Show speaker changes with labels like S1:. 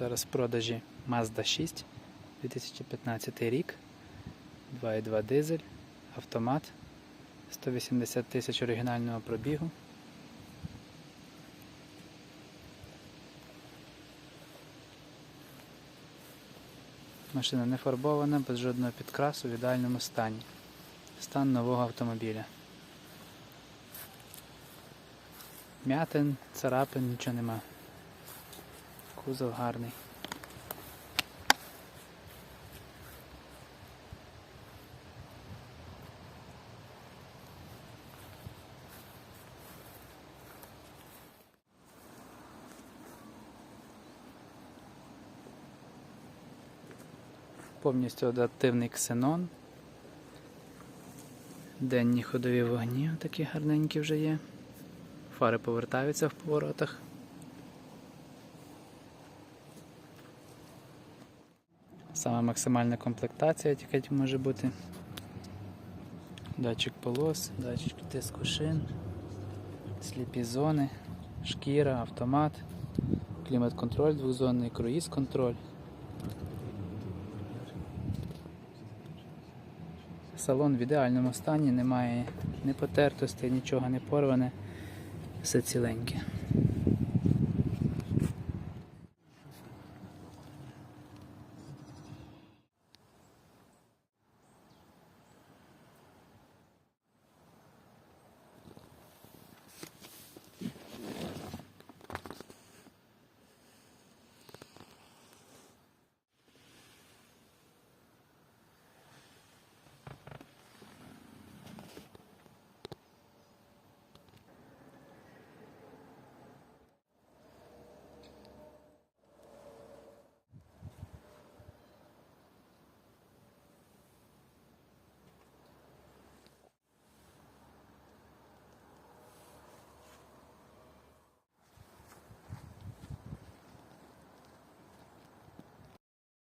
S1: Зараз в продажі Mazda 6 2015 рік. 2.2 дизель, автомат, 180 тисяч оригінального пробігу. Машина не фарбована, без жодного підкрасу в ідеальному стані. Стан нового автомобіля. М'ятин, царапин, нічого нема. Кузов гарний. Повністю адаптивний ксенон. Денні ходові вогні такі гарненькі вже є. Фари повертаються в поворотах. Сама максимальна комплектація тільки може бути. Датчик полос, датчик тиску шин, сліпі зони, шкіра, автомат, клімат-контроль двохзонний, круїз-контроль. Салон в ідеальному стані, немає ні потертостей, нічого не порване, все ціленьке.